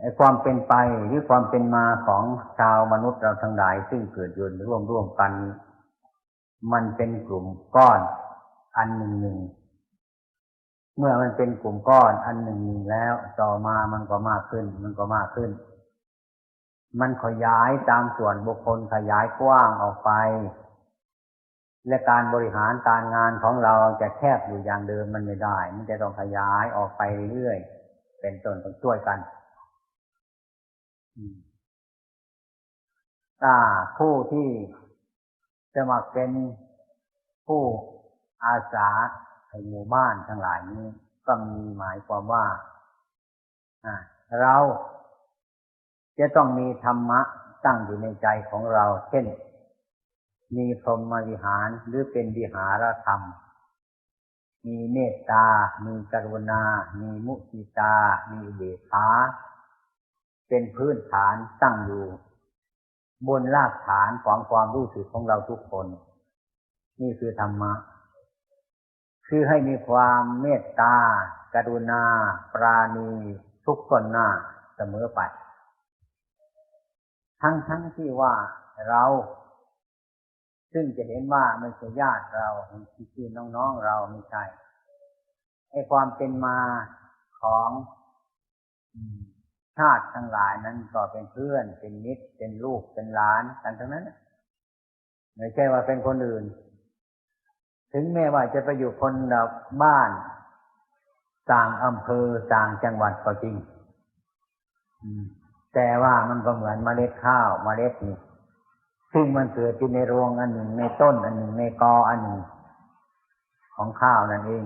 ไอ้ความเป็นไปหรือความเป็นมาของชาวมนุษย์เราทั้งหลาย ซึ่งเกิดยู่ร่วมร่วมกัน มันเป็นกลุ่มก้อนอันหนึ่งหนึ่งเมื่อมันเป็นกลุ่มก้อนอันหนึ่งหนึ่งแล้วต่อมามันก็มากขึ้น มันก็มากขึ้น มันขยายตามส่วนบุคคลขยายกว้างออกไป และการบริหารการงานของเราจะแคบอยู่อย่างเดิมมันไม่ได้ มันจะต้องขยายออกไปเรื่อยๆเป็นต้นต้องช่วยกัน ถ้าผู้ที่จะมาเป็นผู้อาสาในหมู่บ้านทั้งหลายนี้ ก็มีหมายความว่าเราจะต้องมีธรรมะตั้งอยู่ในใจของเรา เช่น มีพรหมวิหารหรือเป็นวิหารธรรม มีเมตตา มีกรุณา มีมุทิตา มีเบคา เป็นพื้นฐานตั้งอยู่ บนรากฐานของความรู้สึกของเราทุกคน นี่คือธรรมะ คือให้มีความเมตตา กรุณา ปราณี ทุกคนหน้าเสมอไป ทั้งทั้งที่ว่าเรา ซึ่งจะเห็นว่าไม่ใช่ญาติเราที่น้องๆเราไม่ใช่ไอความเป็นมาของ ชาติทั้งหลายนั้นก็เป็นเพื่อน เป็นมิตร เป็นลูก เป็นหลานกันทั้งนั้นไม่ใช่ว่าเป็นคนอื่น ถึงแม้ว่าจะไปอยู่คนละบ้าน ต่างอำเภอ ต่างจังหวัดก็จริง แต่ว่ามันก็เหมือนเมล็ดข้าวเมล็ดนี่ซึ่งมันเกิดที่ในรวงอันหนึ่งในต้น อันหนึ่งในกออันหนึ่ง ของข้าวนั่นเอง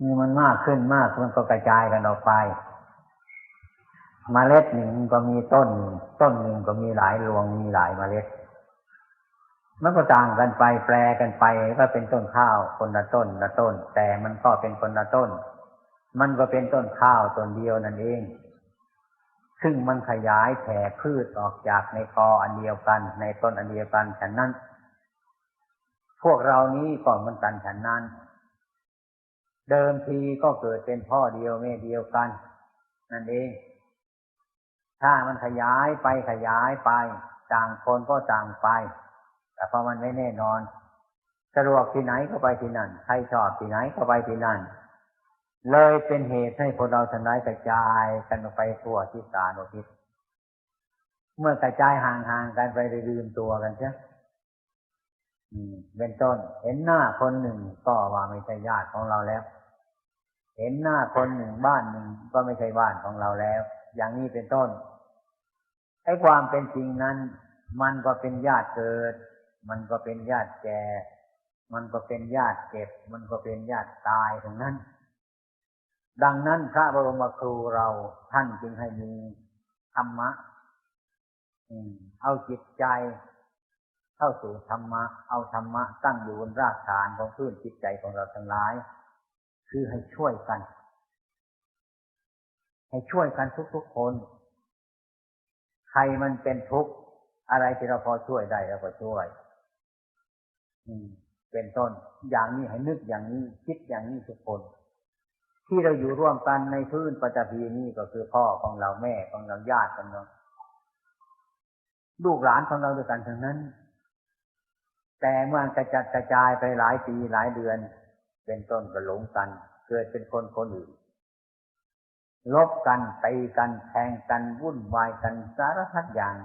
นี่มันมากขึ้นมากมันก็กระจายกันออกไป มเมล็ดหนึ่งก็มีต้น ต้นหนึ่งก็มีหลายรวงมีหลายเมล็ด มันก็ต่างกันไปแปลกันไปก็เป็นต้นข้าวคนละต้นละต้น แต่มันก็เป็นคนละต้น มันก็เป็นต้นข้าวต้นเดียวนั่นเอง ซึ่งมันขยายแผ่พืชออกจากในกออันเดียวกัน ในต้นอันเดียวกันฉันนั้น พวกเรานี้ก็มันกันฉันนั้น เดิมทีก็เกิดเป็นพ่อเดียวแม่เดียวกัน นั่นเอง ถ้ามันขยายไปขยายไปต่างคนก็ต่างไป แต่พอมันไม่แน่นอนสะดวกที่ไหนก็ไปที่นั่นใครชอบที่ไหนก็ไปที่นั่น เลยเป็นเหตุให้คนเราทนายกระจายกันไปทั่วที่สารโอทิศเมื่อกระจายห่างๆกันไปลืมตัวกันใช่เป็นต้น เห็นหน้าคนหนึ่งก็ว่าไม่ใช่ญาติของเราแล้ว เห็นหน้าคนหนึ่งบ้านหนึ่งก็ไม่ใช่บ้านของเราแล้ว อย่างนี้เป็นต้นไอ้ความเป็นจริงนั้น มันก็เป็นญาติเกิด มันก็เป็นญาติแก่ มันก็เป็นญาติเก็บ มันก็เป็นญาติตายตรงนั้น ดังนั้นพระบรมครูเราท่านจึงให้มีธรรมะเอาจิตใจ เข้าสู่ธรรมะ เอาธรรมะตั้งอยู่บนรากฐานของพื้นจิตใจของเราทั้งหลาย คือให้ช่วยกัน ให้ช่วยกันทุกๆคน ใครมันเป็นทุกข์อะไรที่เราพอช่วยได้เราก็ช่วย อืม เป็นต้น อย่างนี้ให้นึกอย่างนี้ คิดอย่างนี้ทุกคน ที่เราอยู่ร่วมกันในพื้นปัจจุบันนี้ก็คือพ่อของเราแม่ของเราญาติของเราลูกหลานของเราด้วยกันทั้งนั้น แต่เมื่อกระจัดกระจายไปหลายปีหลายเดือน เป็นต้นก็หลงกัน เกิดเป็นคนคนอื่น ลบกันตีกันแทงกันวุ่นวายกันสารพัดอย่าง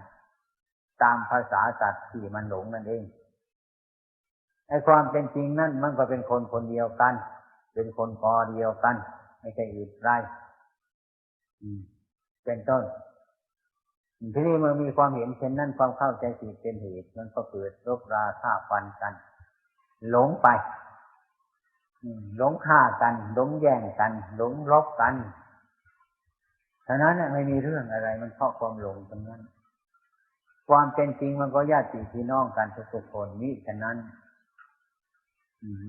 ตามภาษาสัตว์ที่มันหลงนั่นเองไอ้ความเป็นจริงนั่นมันก็เป็นคนคนเดียวกัน เป็นคนพอเดียวกัน ไม่ใช่อื่นไรเป็นต้นทีนี้เมื่อมีความเห็นเช่นนั้นความเข้าใจผิดเป็นเหตุมันก็เกิดรบราฆ่าฟันกัน หลงไปหลงฆ่ากัน หลงแย่งกัน หลงรบกัน ฉะนั้นไม่มีเรื่องอะไร มันเพราะความหลงตรงนั้น ความเป็นจริงมันก็ญาติพี่น้องกันทุกคนนี้ฉะนั้น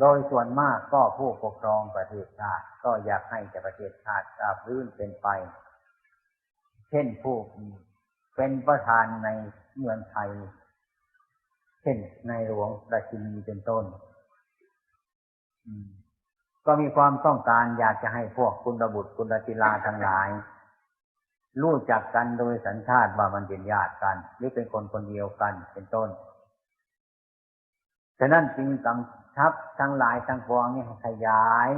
โดยส่วนมากก็ผู้ปกครองประเทศชาติ ก็อยากให้แต่ประเทศชาติราบรื่นเป็นไป เช่นผู้เป็นประธานในเมืองไทย เช่นในหลวงราชินีเป็นต้นก็มีความต้องการอยากจะให้พวกคุณบุตรคุณธิลาทั้งหลาย รู้จักกันโดยสัญชาติว่ามันเป็นญาติกัน หรือเป็นคนคนเดียวกันเป็นต้น ฉะนั้นจึงกำชับทั้งหลายทั้งปวงนี่ขยาย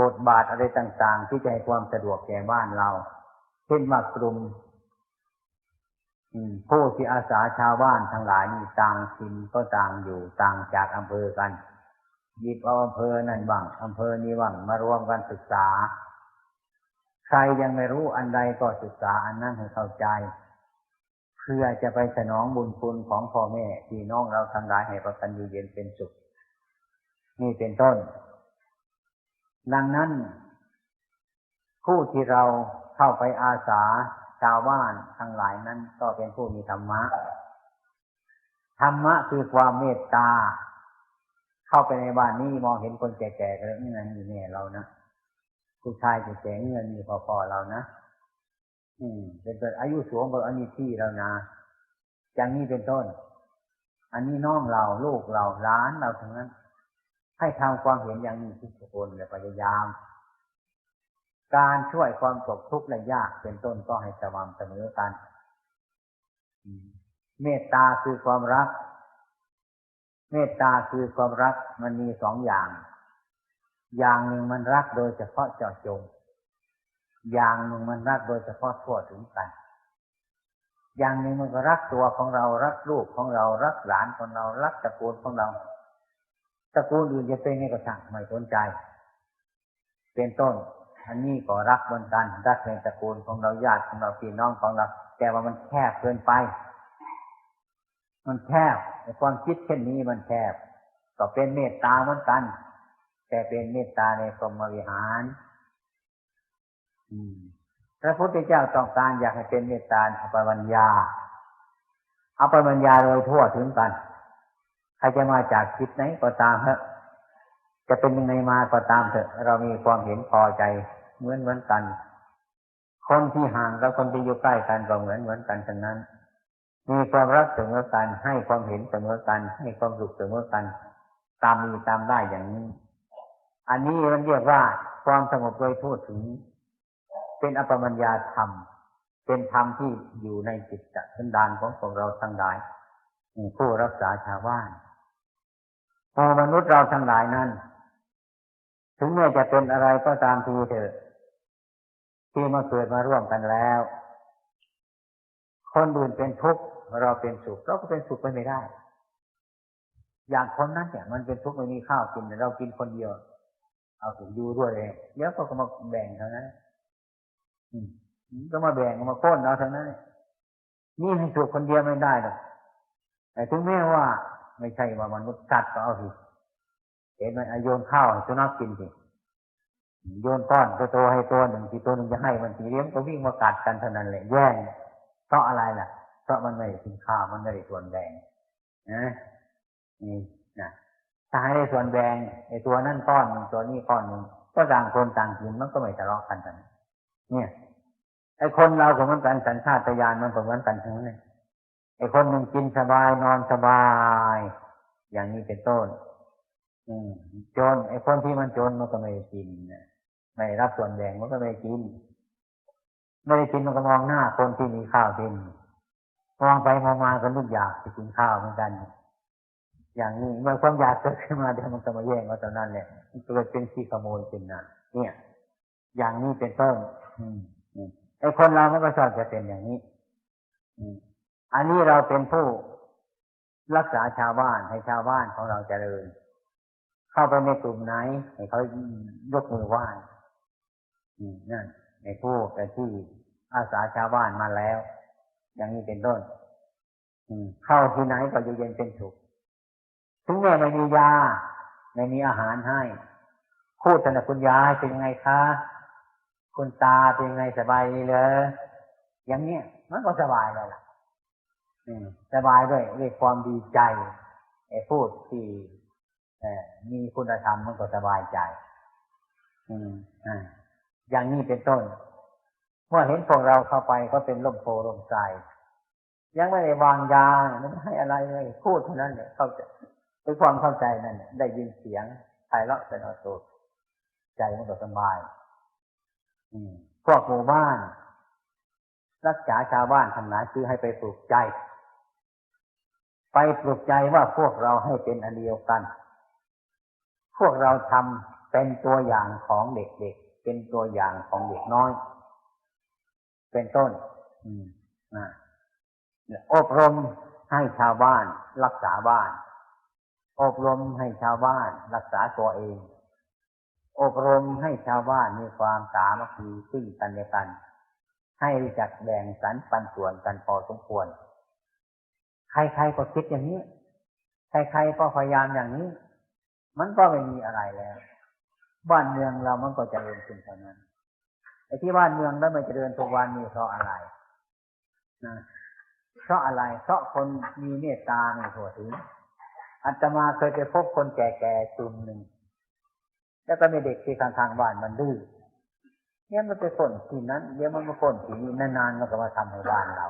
บทบาทอะไรต่างๆ ที่จะให้ความสะดวกแก่บ้านเรา เช่นว่ากลุ่มผู้ที่อาสาชาวบ้านทั้งหลายนี่ต่างถิ่นก็ต่างอยู่ต่างจากอำเภอกันหยิบเอาอำเภอนั่นบ้างอำเภอนี้บ้างมารวมกันศึกษา ใครยังไม่รู้อันใดก็ศึกษาอันนั้นให้เข้าใจ เพื่อจะไปสนองบุญคุณของพ่อแม่พี่น้องเราทั้งหลายให้ประกันอยู่เย็นเป็นสุข นี่เป็นต้น ดังนั้น ผู้ที่เราเข้าไปอาสาชาวบ้านทั้งหลายนั้นก็เป็นผู้มีธรรมะ ธรรมะคือความเมตตา เข้าไปในบ้านนี้มองเห็นคนแก่ๆก็เงินอยู่เนี่ยเรานะ ผู้ชายจะแก่ๆเงินมีพอๆเรานะอืมเป็นต้นอายุสูงกว่าอันนี้ที่เรานะอย่างนี้เป็นต้น อันนี้น้องเราลูกเราล้านเราทั้งนั้น ให้ทำความเห็นอย่างนี้ทุกคนเลยพยายาม การช่วยความตกทุกข์และยากเป็นต้นก็ให้สม่ำเสมอกันเมตตาคือความรัก เมตตาคือความรักมันมีสองอย่าง อย่างหนึ่งมันรักโดยเฉพาะเจาะจง อย่างหนึ่งมันรักโดยเฉพาะทั่วถึงกัน อย่างหนึ่งมันก็รักตัวของเรา รักลูกของเรา รักหลานของเรา รักตระกูลของเรา ตระกูลอื่นจะเป็นไงก็ช่างไม่สนใจ เป็นต้น อันนี้ก็รักเหมือนกัน รักในตระกูลของเรา ญาติของเรา พี่น้องของเรา แต่ว่ามันแคบเกินไป มันแคบในความคิดเช่นนี้มันแคบ ก็เป็นเมตตาเหมือนกัน แต่เป็นเมตตาในกรมวิหารพระพุทธเจ้าต้องการอยากให้เป็นเมตตาอภิวัญญาอภิวัญญาโดยทั่วถึงกัน ใครจะมาจากคิดไหนก็ตามเถอะจะเป็นยังไงมาก็ตามเถอะ เรามีความเห็นพอใจเหมือนเหมือนกัน คนที่ห่างกับคนที่อยู่ใกล้กันก็เหมือนเหมือนกันฉะนั้น มีความรักเสมอกันให้ความเห็นเสมอกันให้ความสุขเสมอกัน ตามมีตามได้อย่างนี้ อันนี้มันเรียกว่าความสงบโดยทั่วถึง เป็นอปมัญญาธรรม เป็นธรรมที่อยู่ในจิตสันดานของพวกเราทั้งหลายผู้รักษาชาวบ้านพอมนุษย์เราทั้งหลายนั้น ถึงแม้จะเป็นอะไรก็ตามทีเถอะที่มาเกิดมาร่วมกันแล้ว คนอื่นเป็นทุกข์เราเป็นสุขเราก็เป็นสุขไปไม่ได้ อย่างคนนั้นเนี่ยมันเป็นทุกข์ไม่มีข้าวกินเรากินคนเดียว เอาถึงอยู่ด้วยเลยเดี๋ยวก็มาแบ่งเท่านั้นก็มาแบ่งมาโค่นเอาเท่านั้นนี่ให้สุขคนเดียวไม่ได้หรอกแต่ถึงแม้ว่า ไม่ใช่ว่ามนุษย์สัตว์ก็เอาสิเห็นไหมโยนข้าวสุนัขกินสิโยนต้อนตัวโตให้ตัวหนึ่งทีตัวหนึ่งจะให้มันสีเลี้ยงก็วิ่งมากัดกันเท่านั้นแหละแย่งเพราะอะไรล่ะ เพราะมันไม่ได้กินข้าวมันไม่ได้ส่วนแบ่งนะนี่นะ ถ้าให้ได้ส่วนแบ่งไอ้ตัวนั่นก้อนหนึ่งตัวนี้ก้อนหนึ่งก็ต่างคนต่างกินมันก็ไม่ทะเลาะกันกัน เนี่ยไอ้คนเราก็เหมือนกันสัญชาตญาณมันก็เหมือนกันทั้งนั้นไอ้คนหนึ่งกินสบายนอนสบาย อย่างนี้เป็นต้นจนไอ้คนที่มันจนมันก็ไม่กินไม่รับส่วนแบ่งมันก็ไม่กิน ไม่ได้กินมันก็มองหน้าคนที่มีข้าวกินมองไปมองมาก็นึกอยากจะกินข้าวเหมือนกัน อย่างนี้เมื่อความอยากเกิดขึ้นมาเดี๋ยวมันจะมาแย่งเราตอนนั้นแหละมันเกิดเป็นขี้ขโมยเป็นนะเนี่ย อย่างนี้เป็นต้นไอ้คนเรามันก็ชอบจะเป็นอย่างนี้อันนี้เราเป็นผู้รักษาชาวบ้านให้ชาวบ้านของเราเจริญ เข้าไปในกลุ่มไหนให้เขายกมือไหว้นั่นในผู้แต่ที่อาสาชาวบ้านมาแล้ว อย่างนี้เป็นต้นเข้าที่ไหนก็อยู่เย็นเป็นสุข ถึงแม้ไม่มียาไม่มีอาหารให้ พูดแต่คุณยายเป็นยังไงคะ คุณตาเป็นยังไงสบายดีเลยอย่างเนี้ยมันก็สบายเลยล่ะสบายด้วยด้วยความดีใจไอ้พูดที่มีคุณธรรมมันก็สบายใจอืออย่างนี้เป็นต้น เมื่อเห็นพวกเราเข้าไปก็เป็นลมโพลมใจยังไม่ได้วางยาไม่ให้อะไรเลยพูดเท่านั้นเนี่ยเขาใจ ด้วยความเข้าใจนั่นได้ยินเสียงไพเราะเป็นอสุใจมันก็สบาย อืมพวกหมู่บ้าน รักษาชาวบ้านทั้งหลายคือให้ไปปลูกใจ ไปปลูกใจว่าพวกเราให้เป็นอันเดียวกัน พวกเราทำเป็นตัวอย่างของเด็กๆ เป็นตัวอย่างของเด็กน้อย เป็นต้น อืมนะอบรมให้ชาวบ้าน รักษาบ้าน อบรมให้ชาวบ้านรักษาตัวเอง อบรมให้ชาวบ้านมีความสามัคคีซึ่งกันและกัน ให้รู้จักแบ่งสรรปันส่วนกันพอสมควร ใครๆก็คิดอย่างนี้ ใครๆก็พยายามอย่างนี้ มันก็ไม่มีอะไรแล้ว บ้านเมืองเรามันก็จเจริญขึ้นเท่านั้นไอ้ที่บ้านเมืองแล้วไม่เจริญทุกวันนี้เพราะอะไรนะเพราะอะไร เพราะคนมีเมตตาในหัวถึง อาตมาเคยไปพบคนแก่ๆกลุ่มหนึ่ง แล้วก็มีเด็กที่ข้างๆบ้านมันดื้อเนี่ยมันไปฝนที่นั้นเดี๋ยวมันมาฝนที่นี้นานๆมันก็มาทำให้บ้านเรา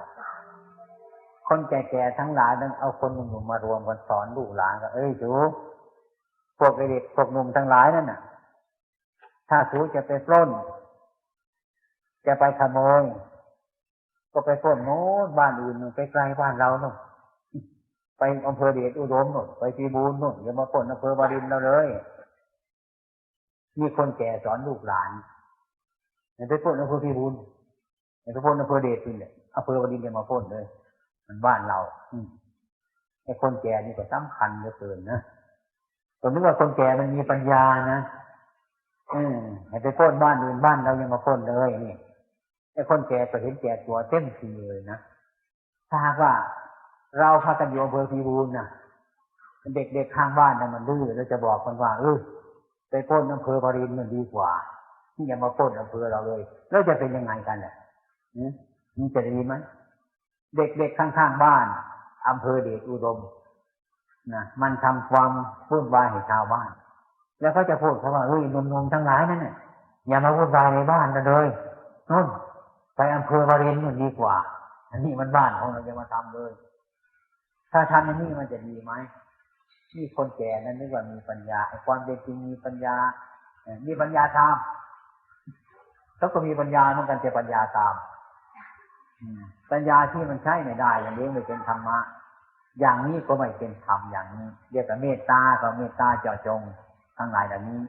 คนแก่ๆทั้งหลายนั้นเอาคนหนุ่มๆมารวมกันสอนลูกหลานก็เอ้ยจูพวกเด็กพวกหนุ่มทั้งหลายนั่นน่ะ ถ้าสูจะไปปล้น จะไปขโมยก็ไปพ้นโน้นบ้านอื่นไปไกลบ้านเราเนาะ ไปอำเภอเดชอุดมนู่นไปปีบูนนู่นอย่ามาพ้นอำเภอบารินเราเลย มีคนแก่สอนลูกหลานอย่าไปพ้นอำเภอปีบูนอย่าไปพ้นอำเภอเดชนี่แหละอำเภอบารินอย่ามาพ้นเลย มันบ้านเรา อืไอ้คนแก่นี่ก็สำคัญเหลือเกินนะผมนึกว่าคนแก่มันมีปัญญานะอืมให้ไปพ้นบ้านอื่นบ้านเรายังมาพ้นเลยนี่ไอ้คนแก่ก็เห็นแก่ตัวเต็มทีเลยนะถ้าว่า เราพากันอยู่อำเภอพีบูลนะเด็กๆข้างบ้านนะมันดื้อเราจะบอกมันว่าเออไปพ้นอำเภอปรินมันดีกว่าที่อย่ามาพ้นอำเภอเราเลย แล้วจะเป็นยังไงกันเนี่ยมันจะดีไหมเด็กๆข้างๆบ้านอำเภอเดชอุดมนะมันทำความวุ่นวายให้ชาวบ้าน แล้วเขาจะพูดเขาว่าเฮ้ยนมๆทั้งหลายนั่นเนี่ยอย่ามาวุ่นวายในบ้านกันเลยนู่นไปอำเภอวารินมันดีกว่า อันนี้มันบ้านของเราจะมาทำเลย ถ้าทำอย่างนี้มันจะดีไหมนี่คนแก่นั้นนึกว่ามีปัญญาความเป็นจริงมีปัญญามีปัญญาตามเขาก็มีปัญญาเหมือนกันจะปัญญาตามปัญญาที่มันใช้ไม่ได้อย่างนี้ไม่เป็นธรรมะ อย่างนี้ก็ไม่เป็นธรรมอย่างนี้เรียกว่าเมตตากับเมตตาเจาะจงทั้งหลายเหล่านี้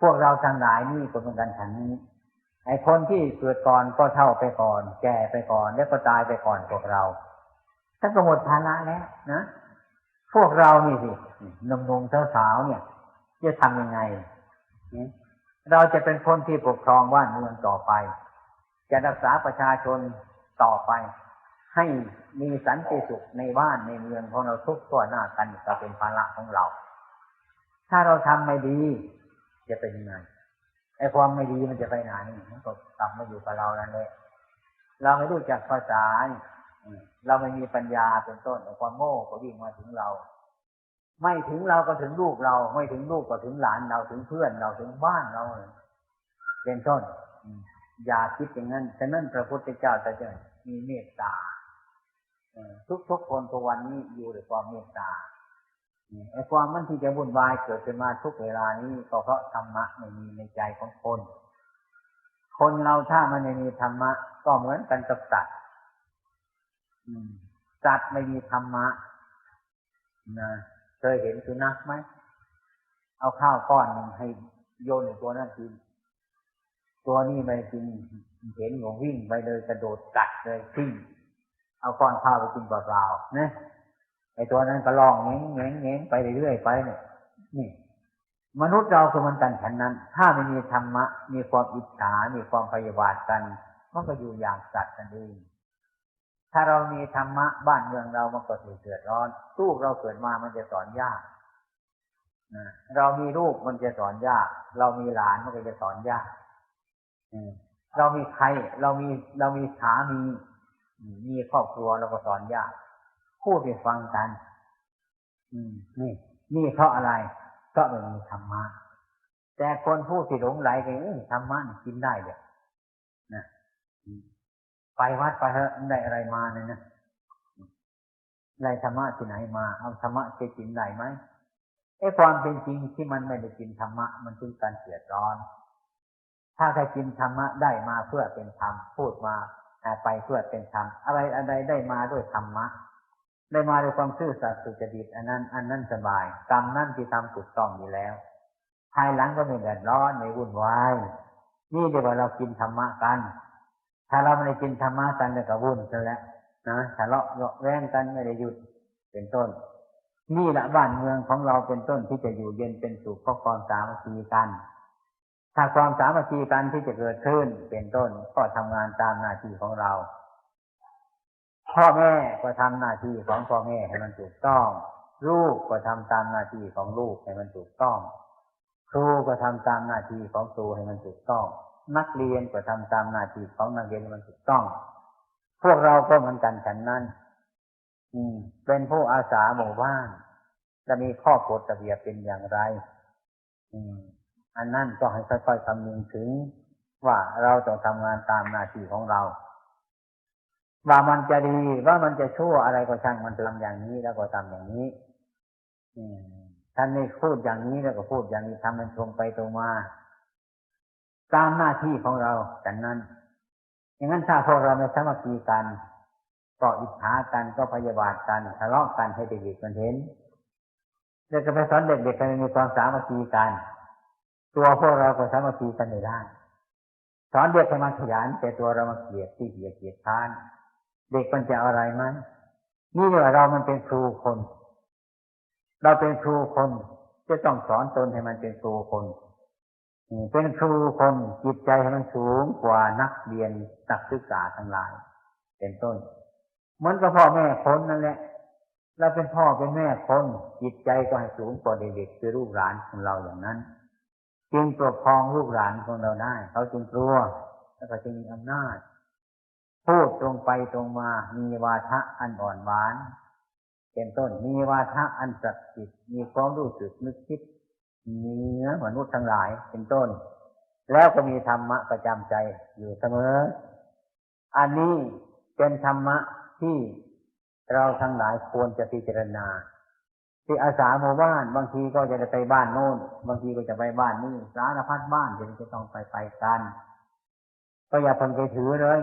พวกเราทั้งหลายนี่ก็เป็นกันฉันนี้ไอ้คนที่เกิดก่อนก็เท่าไปก่อน แก่ไปก่อนแล้วก็ตายไปก่อนพวกเรา ท่านก็หมดภาระแล้วนะพวกเรานี่สินมนมสาวๆเนี่ย จะทำยังไง เราจะเป็นคนที่ปกครองบ้านเมืองต่อไป จะรักษาประชาชนต่อไป ให้มีสันติสุขในบ้านในเมืองของเราทุกตัวหน้ากันก็เป็นภาระของเรา ถ้าเราทำไม่ดี จะเป็นยังไงไอ้ความไม่ดีมันจะไปไหนมันก็กลับมาอยู่กับเรานั่นแหละเราไม่รู้จักภาษาเเราไม่มีปัญญาเป็นต้นความโง่ก็วิ่งมาถึงเรา ไม่ถึงเราก็ถึงลูกเรา ไม่ถึงลูกก็ถึงหลานเราถึงเพื่อนเราถึงบ้านเราเป็นต้นอย่าคิดอย่างนั้นฉะนั้นพระพุทธเจ้าจะจะมีเมตตาทุกๆคนตัววันนี้อยู่ด้วยความเมตตาไอ้ความมันที่จะวุ่นวายเกิดขึ้นมาทุกเวลานี้ก็เพราะธรรมะไม่มีในใจของคน คนเราถ้ามันไม่มีธรรมะ ก็เหมือนกันกับสัตว์ สัตว์ไม่มีธรรมะนะเคยเห็นสุนัขไหม เอาข้าวก้อนหนึ่งให้โยนในตัวนั้นกิน ตัวนี้ไม่กิน เห็นหงวิ่งไปเลยกระโดดกัดเลยทิ้งเอาก้อนข้าวไปกินเปล่าๆนะไอ้ตัวนั้นก็ลองเง้งเง้งเง้งไปเรื่อยๆไปเนี่ยนี่ มนุษย์เราคือมันกันฉันนั้น ถ้าไม่มีธรรมะ มีความอิจฉา มีความพยาบาทกันมันก็อยู่อย่างสัตว์กันเอง ถ้าเรามีธรรมะบ้านเมืองเรามันก็ถือเดือดร้อนลูกเราเกิดมามันจะสอนยากเรามีลูกมันจะสอนยาก เรามีหลานมันก็จะสอนยากเรามีใครเรามีเรามีสามีมีครอบครัวเราก็สอนยากพูดไปฟังกันนี่นี่เพราะอะไรก็ไม่มีธรรมะแต่คนพูดสิหลงไหลไปธรรมะกินได้เดี๋ยนะ ไปวัดไปเถอะได้อะไรมาเนี่ยนะได้ธรรมะที่ไหนมา เอาธรรมะจะกินได้ไหมไอ้ความเป็นจริงที่มันไม่ได้กินธรรมะมันเป็นการเสียดร้อน ถ้าใครกินธรรมะได้มาเพื่อเป็นธรรมพูดมาไปเพื่อเป็นธรรมอะไรอะไรได้มาด้วยธรรมะ ได้มาด้วยความซื่อสัตย์สุจริตอันนั้น อันนั้นสบายกรรมนั่นที่ทำถูกต้องอยู่แล้ว ภายหลังก็ไม่เดือดร้อนไม่วุ่นวายนี่เดี๋ยวเรากินธรรมะกัน ถ้าเราไม่ได้กินธรรมะกันก็วุ่นซะแล้วนะทะเลาะเยาะแว้งกันไม่ได้หยุดเป็นต้น นี่ละบ้านเมืองของเราเป็นต้นที่จะอยู่เย็นเป็นสุขเพราะความสามัคคีกัน ถ้าความสามัคคีกันที่จะเกิดขึ้นเป็นต้นก็ทำงานตามหน้าที่ของเราพ่อแม่ก็ทำหน้าที่ของพ่อแม่ให้มันถูกต้อง ลูกก็ทำตามหน้าที่ของลูกให้มันถูกต้อง ครูก็ทำตามหน้าที่ของครูให้มันถูกต้อง นักเรียนก็ทำตามหน้าที่ของนักเรียนมันถูกต้อง พวกเราก็เหมือนกันฉันนั้น อืม เป็นผู้อาสาหมู่บ้าน จะมีข้อกฎระเบียบเป็นอย่างไร อืม อันนั้นก็ให้ค่อยๆคำนึงถึง ว่าเราต้องทำงานตามหน้าที่ของเรา ว่ามันจะดีว่ามันจะชั่วอะไรก็ช่างมันทำอย่างนี้แล้วก็ทำอย่างนี้ อืมท่านนี่พูดอย่างนี้แล้วก็พูดอย่างนี้ทำมันตรงไปตรงมา ตามหน้าที่ของเราแต่นั้น อย่างนั้นถ้าพวกเราไม่สามัคคีกันก็อิจฉากันก็พยาบาทกันทะเลาะกันให้เด็กๆมันเห็นเด็กก็ไปสอนเด็กๆให้มีความสามัคคีกัน ตัวพวกเราก็สามัคคีกันไม่ได้สอนเด็กให้มันขยันแต่ตัวเรามาเกลียดที่เกียดเกียดทาน เด็กมันจะอะไรไหมนี่เนียเรามันเป็นครูคน เราเป็นครูคนจะต้องสอนตนให้มันเป็นครูคน เป็นครูคนจิตใจให้มันสูงกว่านักเรียนนักศึกษาทั้งหลาย เป็นต้น เหมือนกับพ่อแม่คนนั่นแหละเราเป็นพ่อเป็นแม่คนจิตใจก็ให้สูงกว่าเด็กๆคือลูกหลานของเราอย่างนั้น จึงปกครองลูกหลานของเราได้ เขาจึงกลัวแล้วก็จึงมีอำนาจพูดตรงไปตรงมา มีวาทะอันอ่อนหวาน เป็นต้นมีวาทะอันศักดิ์สิทธิ์มีความรู้สึกนึกคิด เนื้อมนุษย์ทั้งหลายเป็นต้น แล้วก็มีธรรมะประจำใจอยู่เสมอ อันนี้เป็นธรรมะที่เราทั้งหลายควรจะพิจารณา ที่อาสาหมู่บ้านบางทีก็จะไปบ้านโน้น บางทีก็จะไปบ้านนี้สารพัดบ้านจะต้องไปไปกัน ก็อย่าทนไปถือเลย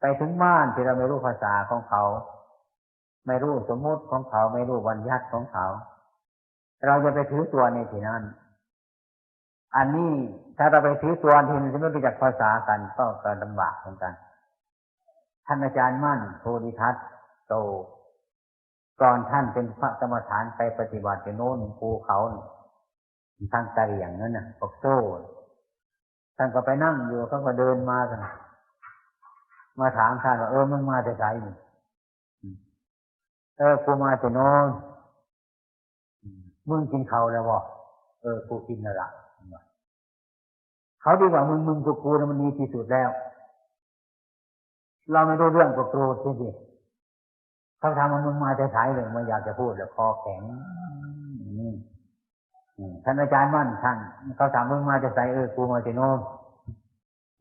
ไปถึงบ้านที่เราไม่รู้ภาษาของเขา ไม่รู้สมมุติของเขาไม่รู้วันยัดของเขา เราจะไปถือตัวในที่นั้น อันนี้ถ้าเราไปถือตัวทีนี้ไม่รู้จักภาษากันก็ก็ลำบากเหมือนกัน ท่านอาจารย์มั่นโพธิทัตโตก่อนท่านเป็นพระกรรมฐานไปปฏิบัติโน้นภูเขาทางตะเลียงนั่นน่ะปกโซ่ท่านก็ไปนั่งอยู่เขาก็เดินมากันมาถามท่านว่าเออมึงมาแต่ไหนเออกูมาแต่โน้น มึงกินเขาแล้ววะเออกูกินแล้วละเขาดีกว่ามึงมึงกูกูนะมันดีที่สุดแล้ว เราไม่รู้เรื่องก็โกรธจริงๆเขาทำมันมึงมาจะสายเลยไม่อยากจะพูดแล้วคอแข็งนี่ท่านอาจารย์มั่นท่านเขาถามมึงมาจะใส่เออกูมาจะโน้ม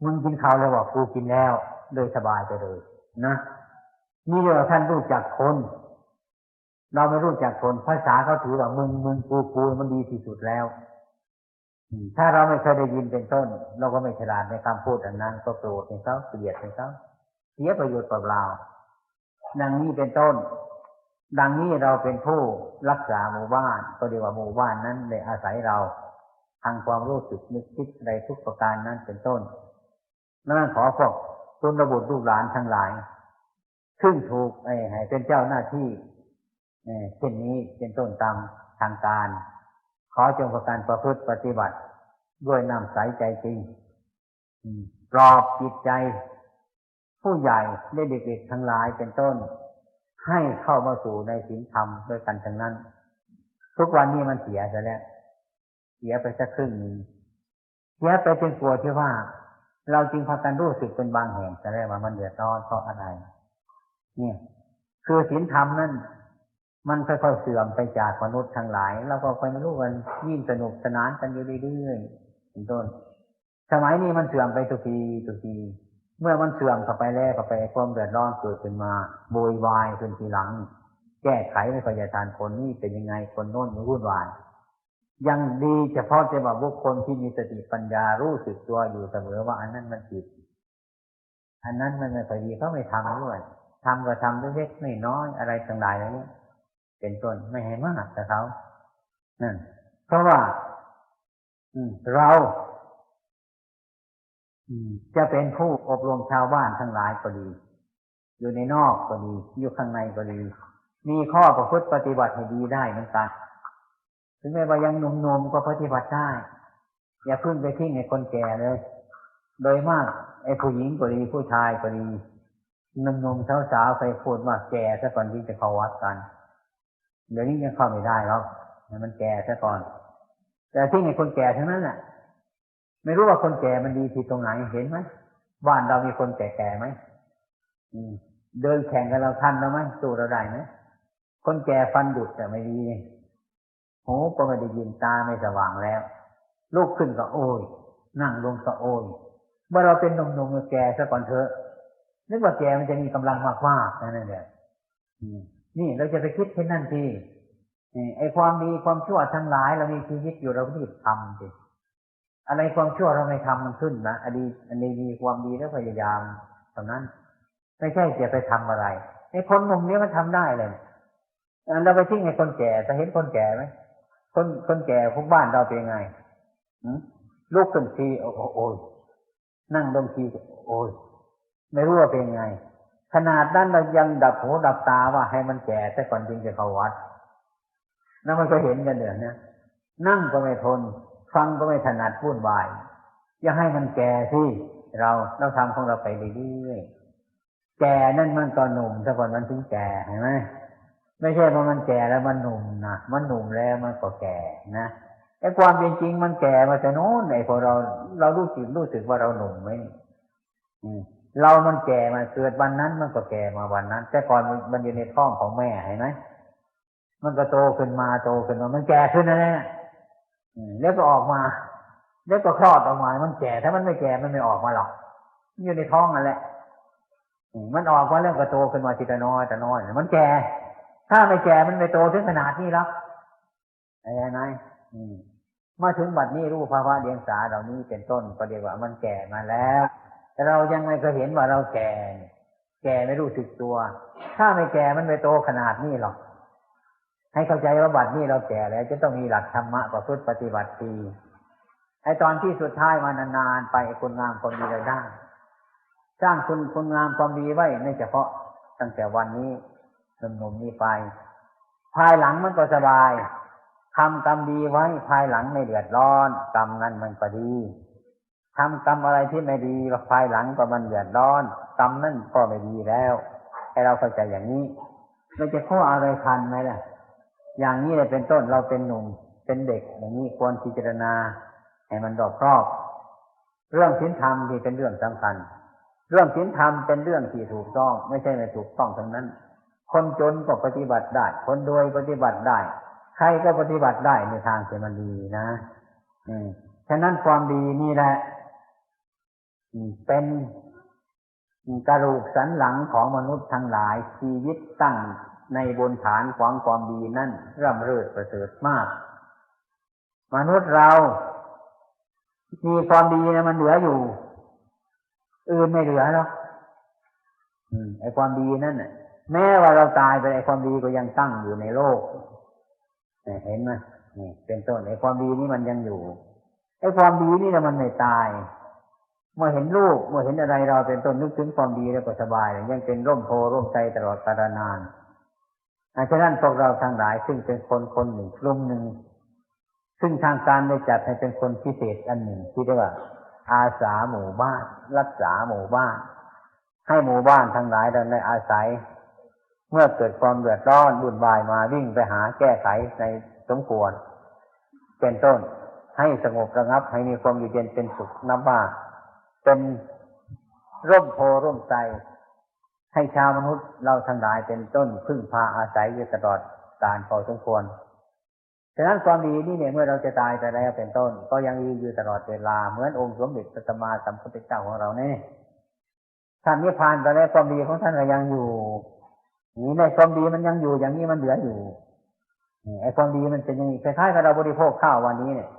มึงกินข้าวแล้วบอกกูกินแล้ว โดยสบายไปเลย นะนี่เรียกว่าท่านรู้จักคน เราไม่รู้จักคนภาษาเขาถือว่ามึงมึงกูกูมันดีที่สุดแล้วถ้าเราไม่เคยได้ยินเป็นต้น เราก็ไม่ฉลาดในคำพูดอันนั้นก็โกรธในเขาเกลียดในเขาเสียประโยชน์เปล่าดังนี้เป็นต้น ดังนี้เราเป็นผู้รักษาหมู่บ้าน ก็เรียกว่าหมู่บ้านนั้นในอาศัยเรา ทางความรู้สึกนึกคิดในทุกประการนั้นเป็นต้นนั่นขอพวกคุณระบุลูกหลานทั้งหลายซึ่งถูกไอ้ให้เป็นเจ้าหน้าที่ เช่นนี้เป็นต้นตามทางการ ขอจงประการประพฤติปฏิบัติ ด้วยน้ำใสใจจริงปลอบจิตใจ ผู้ใหญ่ได้เด็กๆทั้งหลายเป็นต้น ให้เข้ามาสู่ในศีลธรรมด้วยกันทั้งนั้น ทุกวันนี้มันเสียไปแล้วเสียไปสักครึ่งนึงเสียไปเป็นกลัวที่ว่า เราจึงพากันรู้สึกเป็นบางแห่งแต่แรกว่ามันเดือดร้อนเพราะอะไร เนี่ย คือศีลธรรมนั่น มันค่อยๆเสื่อมไปจากมนุษย์ทั้งหลายเราก็ค่อยรู้กันยิ่งสนุกสนานกันอยู่เรื่อยๆเป็นต้น สมัยนี้มันเสื่อมไปทุกทีทุกทีเมื่อมันเสื่อมเข้าไปแล้วเข้าไปความเดือดร้อนเกิดขึ้นมาโวยวายขึ้นทีหลัง แก้ไขไม่ค่อยจะทานคนนี้เป็นยังไงคนโน้นวุ่นวายยังดีเฉพาะจะว่าบุคคลที่มีสติปัญญารู้สึกตัวอยู่เสมอว่าอันนั้นมันผิด อันนั้นมันไม่ค่อยดีเขาไม่ทำด้วยทำก็ทำเล็กๆไม่น้อยอะไรต่างๆอะไรนี้ เป็นต้นไม่ให้มากแต่เขานั่นเพราะว่าเราจะเป็นผู้อบรมชาวบ้านทั้งหลายก็ดี อยู่ในนอกก็ดี อยู่ข้างในก็ดี มีข้อประพฤติปฏิบัติให้ดีได้เหมือนกันถึงแม้ว่ายังหนุ่มๆก็ปฏิบัติได้ อย่าพึ่งไปทิ้งในคนแก่เลย โดยมากไอ้ผู้หญิงก็ดีผู้ชายก็ดีหนุ่มๆสาวๆไปพูดว่าแก่ซะก่อนที่จะเข้าวัดกัน เดี๋ยวนี้ยังเข้าไม่ได้แล้วมันแก่ซะก่อน แต่ที่ในคนแก่ทั้งนั้นแหละไม่รู้ว่าคนแก่มันดีที่ตรงไหนเห็นไหมบ้านเรามีคนแก่ๆไหมเดินแข่งกันเราทันเราไหมสู้เราได้ไหมคนแก่ฟันดุดแต่ไม่ดีหูก็ไม่ได้ยินตาไม่สว่างแล้วลุกขึ้นก็โอยนั่งลงก็โอยเมื่อเราเป็นหนุ่มๆแก่ซะก่อนเถอะนึกว่าแก่มันจะมีกำลังมากๆนั่นแหละ นี่เราจะไปคิดแค่นั่นทีไอ้ความดีความชั่วทั้งหลายเรามีชีวิตอยู่เราก็รีบทำสิอะไรความชั่วเราไม่ทำมันขึ้นนะอดีอันนี้มีความดีแล้วพยายามตรงนั้น ไม่ใช่จะไปทำอะไรไอ้คนหนุ่มนี้มันทำได้เลยเราไปทิ้งไอ้คนแก่จะเห็นคนแก่ไหมคนคนแก่พวกบ้านเราเป็นไงลูกขึ้นทีโอ้ยนั่งลงทีโอ้ยไม่รู้ว่าเป็นไง ขนาดนั้นเรายังดับหูดับตาว่าให้มันแก่แต่ก่อนจึงจะเข้าวัดนั่นมันก็เห็นกันเดี๋ยวนี้นั่งก็ไม่ทน ฟังก็ไม่ถนัดพูดวายอย่าให้มันแก่ที่เราเราทำของเราไปเรื่อยๆแก่นั่นมันก็หนุ่มแต่ก่อนมันถึงแก่เห็นไหมไม่ใช่ว่ามันแก่แล้วมันหนุ่มนะมันหนุ่มแล้วมันก็แก่นะไอ้ความเป็นจริงมันแก่มาแต่โน้นไอ้พอเราเรารู้สึกรู้สึกว่าเราหนุ่มไหมอืม เรามันแก่มาเกิดวันนั้นมันก็แก่มาวันนั้น แต่ก่อนมันอยู่ในท้องของแม่เห็นไหมมันก็โตขึ้นมาโตขึ้นมา มันแก่ขึ้นนะเนี่ยแล้วก็ออกมา แล้วก็คลอดออกมา มันแก่ถ้ามันไม่แก่มันไม่ออกมาหรอกอยู่ในท้องนั่นแหละมันออกมาแล้วก็โตขึ้นมาทีละน้อยแต่น้อยมันแก่ ถ้าไม่แก่มันไม่โตถึงขนาดนี้หรอกอะไรไงมาถึงบัดนี้รูปภาวะเดียงสาเหล่านี้เป็นต้นก็เรียกว่ามันแก่มาแล้ว เรายังไม่เคยเห็นว่าเราแก่ แก่ไม่รู้สึกตัว ถ้าไม่แก่มันไม่โตขนาดนี้หรอก ให้เข้าใจว่าบัดนี้เราแก่แล้ว จะต้องมีหลักธรรมะประพฤติปฏิบัติดีไอตอนที่สุดท้ายมานานๆไปคุณงามความดีเราได้สร้างคุณคุณงามความดีไว้ไม่เฉพาะตั้งแต่วันนี้หนุ่มๆนี้ไป ภายหลังมันก็สบายทำกรรมดีไว้ภายหลังไม่เดือดร้อน กรรมนั้นมันก็ดี ทำกรรมอะไรที่ไม่ดีภายหลังก็มันเดือดร้อนกรรมนั่นก็ไม่ดีแล้วให้เราเข้าใจอย่างนี้เราจะข้ออะไรทันไหมล่ะ อย่างนี้เลยเป็นต้นเราเป็นหนุ่มเป็นเด็กอย่างนี้ควรพิจารณาให้มันรอบครอบ เรื่องศีลธรรมที่เป็นเรื่องสำคัญ เรื่องศีลธรรมเป็นเรื่องที่ถูกต้อง ไม่ใช่ไม่ถูกต้องทั้งนั้น คนจนก็ปฏิบัติได้ คนรวยปฏิบัติได้ ใครก็ปฏิบัติได้ในทางที่มันดีนะ อืมฉะนั้นความดีนี่แหละ เป็นกระดูกสันหลังของมนุษย์ทั้งหลายชีวิตตั้งในบนฐานของความดีนั่นร่ำเริดประเสริฐมาก มนุษย์เรามีความดีนะมันเหลืออยู่ อื่นไม่เหลือหรอกไอ้ความดีนั่นน่ะ แม้ว่าเราตายไปไอ้ความดีก็ยังตั้งอยู่ในโลกเห็นไหมนี่เป็นต้นไอ้ความดีนี่มันยังอยู่ไอ้ความดีนี่นะมันไม่ตาย เมื่อเห็นลูกเมื่อเห็นอะไรเราเป็นต้นนึกถึงความดีแล้วก็สบายยังเป็นร่มโพร่มใจตลอดกาลนานฉะนั้นพวกเราทั้งหลายซึ่งเป็นคนคนหนึ่งกลุ่มหนึ่ง ซึ่งทางการได้จัดให้เป็นคนพิเศษอันหนึ่งที่เรียกว่า อาสาหมู่บ้าน รักษาหมู่บ้าน ให้หมู่บ้านทั้งหลายเราได้อาศัย เมื่อเกิดความเดือดร้อนบุญบายมาวิ่งไปหาแก้ไขในสมควร เป็นต้นให้สงบระงับให้มีความอยู่เย็นเป็นสุขนับว่า เป็นร่มโพร่มใจให้ชาวมนุษย์เราทั้งหลายเป็นต้นพึ่งพาอาศัยอยู่ตลอดการพอสมควร ฉะนั้นความดีนี่เนี่ยเมื่อเราจะตายไปแล้วเป็นต้น ก็ยังมีอยู่ตลอดเวลาเหมือนองค์สมเด็จพระสัมมาสัมพุทธเจ้าของเราเนี่ยท่านนิพพานไปแล้วความดีของท่านก็ยังอยู่นี่ในความดีมันยังอยู่อย่างนี้มันเหลืออยู่ไอ้ความดีมันเป็นอย่างนี้คล้ายๆกับเราบริโภคข้าววันนี้เนี่ย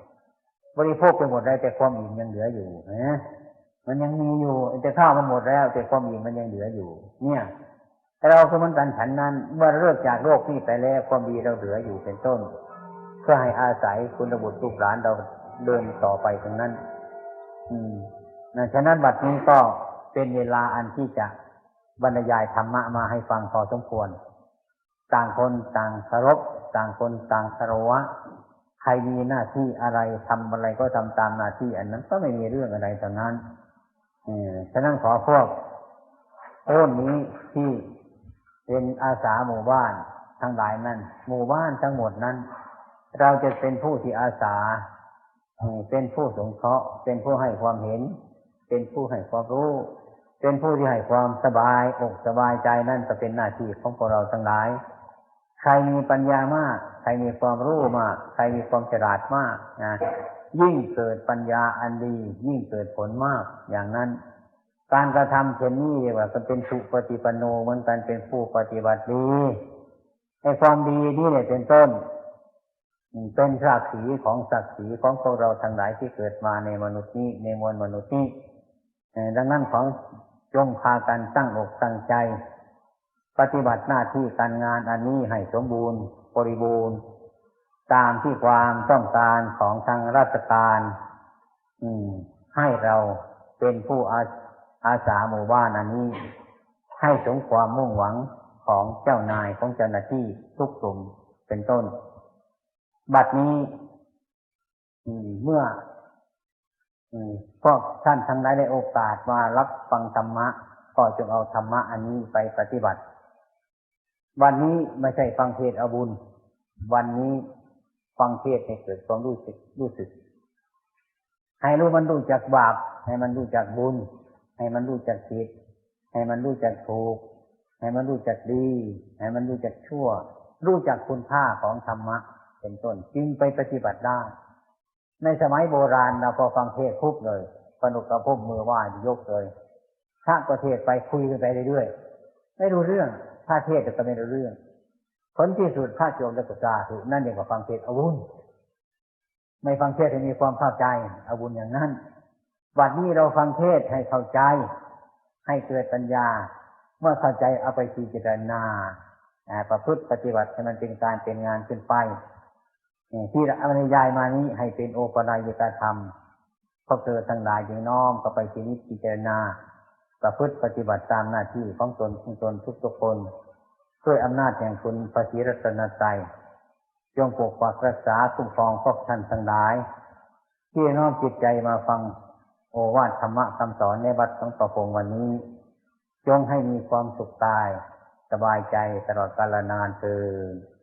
บริโภคไปหมดแล้วแต่ความอิ่มยังเหลืออยู่นะ มันยังมีอยู่แต่ข้าวมันหมดแล้ว แต่ความอิ่มมันยังเหลืออยู่ เนี่ยแต่เราคือมันกันฉันนั้น เมื่อเลิกจากโลกนี้ไปแล้วความดีเราเหลืออยู่เป็นต้น เพื่อให้อาศัยคุณบุตรลูกหลานเราเดินต่อไปตรงนั้น อืมนะฉะนั้นบัดนี้ก็เป็นเวลาอันที่จะบรรยายธรรมะมาให้ฟังพอสมควร ต่างคนต่างเคารพต่างคนต่างคารวะใครมีหน้าที่อะไรทำอะไรก็ทำตามหน้าที่อันนั้นก็ไม่มีเรื่องอะไรตรงนั้น ฉะนั้นขอพวกต้นนี้ที่เป็นอาสาหมู่บ้านทั้งหลายนั้น หมู่บ้านทั้งหมดนั้น เราจะเป็นผู้ที่อาสาเป็นผู้สงเคราะห์ เป็นผู้ให้ความเห็น เป็นผู้ให้ความรู้ เป็นผู้ที่ให้ความสบายอกสบายใจนั่นจะเป็นหน้าที่ของพวกเราทั้งหลาย ใครมีปัญญามาก ใครมีความรู้มาก ใครมีความฉลาดมากนะ ยิ่งเกิดปัญญาอันดี ยิ่งเกิดผลมากอย่างนั้น การกระทำเช่นนี้เรียกว่าเป็นสุปฏิปโนเหมือนกันเป็นผู้ปฏิบัติดีในความดีนี่เนี่ยเป็นต้นเป็นศักดิ์ศรีของศักดิ์ศรีของพวกเราทั้งหลายที่เกิดมาในมนุษย์นี้ในมวลมนุษย์นี้ดังนั้นของจงพากันตั้งอกตั้งใจ ปฏิบัติหน้าที่การงานอันนี้ให้สมบูรณ์ บริบูรณ์ ตามที่ความต้องการของทางราชการ อืม ให้เราเป็นผู้อาอาสาหมู่บ้านอันนี้ ให้สมความมุ่งหวังของเจ้านายของเจ้าหน้าที่ทุกกลุ่มเป็นต้น บัดนี้เมื่อพวกท่านทั้งหลายได้โอกาสมารับฟังธรรมะ ก็จงเอาธรรมะอันนี้ไปปฏิบัติ วันนี้ไม่ใช่ฟังเทศอาบุญ วันนี้ ฟังเทศให้เกิดความรู้สึกรู้สึก ให้รู้มันรู้จักบาป ให้มันรู้จักบุญ ให้มันรู้จักผิด ให้มันรู้จักถูก ให้มันรู้จักดี ให้มันรู้จักชั่ว รู้จักคุณค่าของธรรมะ เป็นต้นจึงไปปฏิบัติได้ ในสมัยโบราณเราพอฟังเทศพุบเลยปนุกกระพุบมือว่ายกเลยถ้าประเทศไปคุยกันไปเรื่อยๆไม่รู้เรื่อง ถ้าเทศก็ไม่รู้เรื่อง ผลที่สุดถ้าโจมและกษาถูกนั่นเองกับฟังเทศอาวุธไม่ฟังเทศให้มีความเข้าใจอาวุธอย่างนั้นวันนี้เราฟังเทศให้เข้าใจ ให้เกิดปัญญา เมื่อเข้าใจเอาไปพิจารณาประพฤติปฏิบัติให้มันเป็นการเป็นงานขึ้นไปที่อรยายมานี้ให้เป็นโอปนายกธรรมพาเกิดทั้งหลายจึงน้อมก็ไปทีนิพิจารณา ประพฤติปฏิบัติตามหน้าที่ของตนของตนทุกทุกคน ด้วยอำนาจแห่งคุณพระศรีรัตนตรัยจงปกปักรักษาคุ้มครองพวกท่านทั้งหลาย ที่น้อมจิตใจมาฟังโอวาทธรรมะคำสอนในวัดของประพงวันนี้ จงให้มีความสุขกาย สบายใจตลอดกาลนานเถิด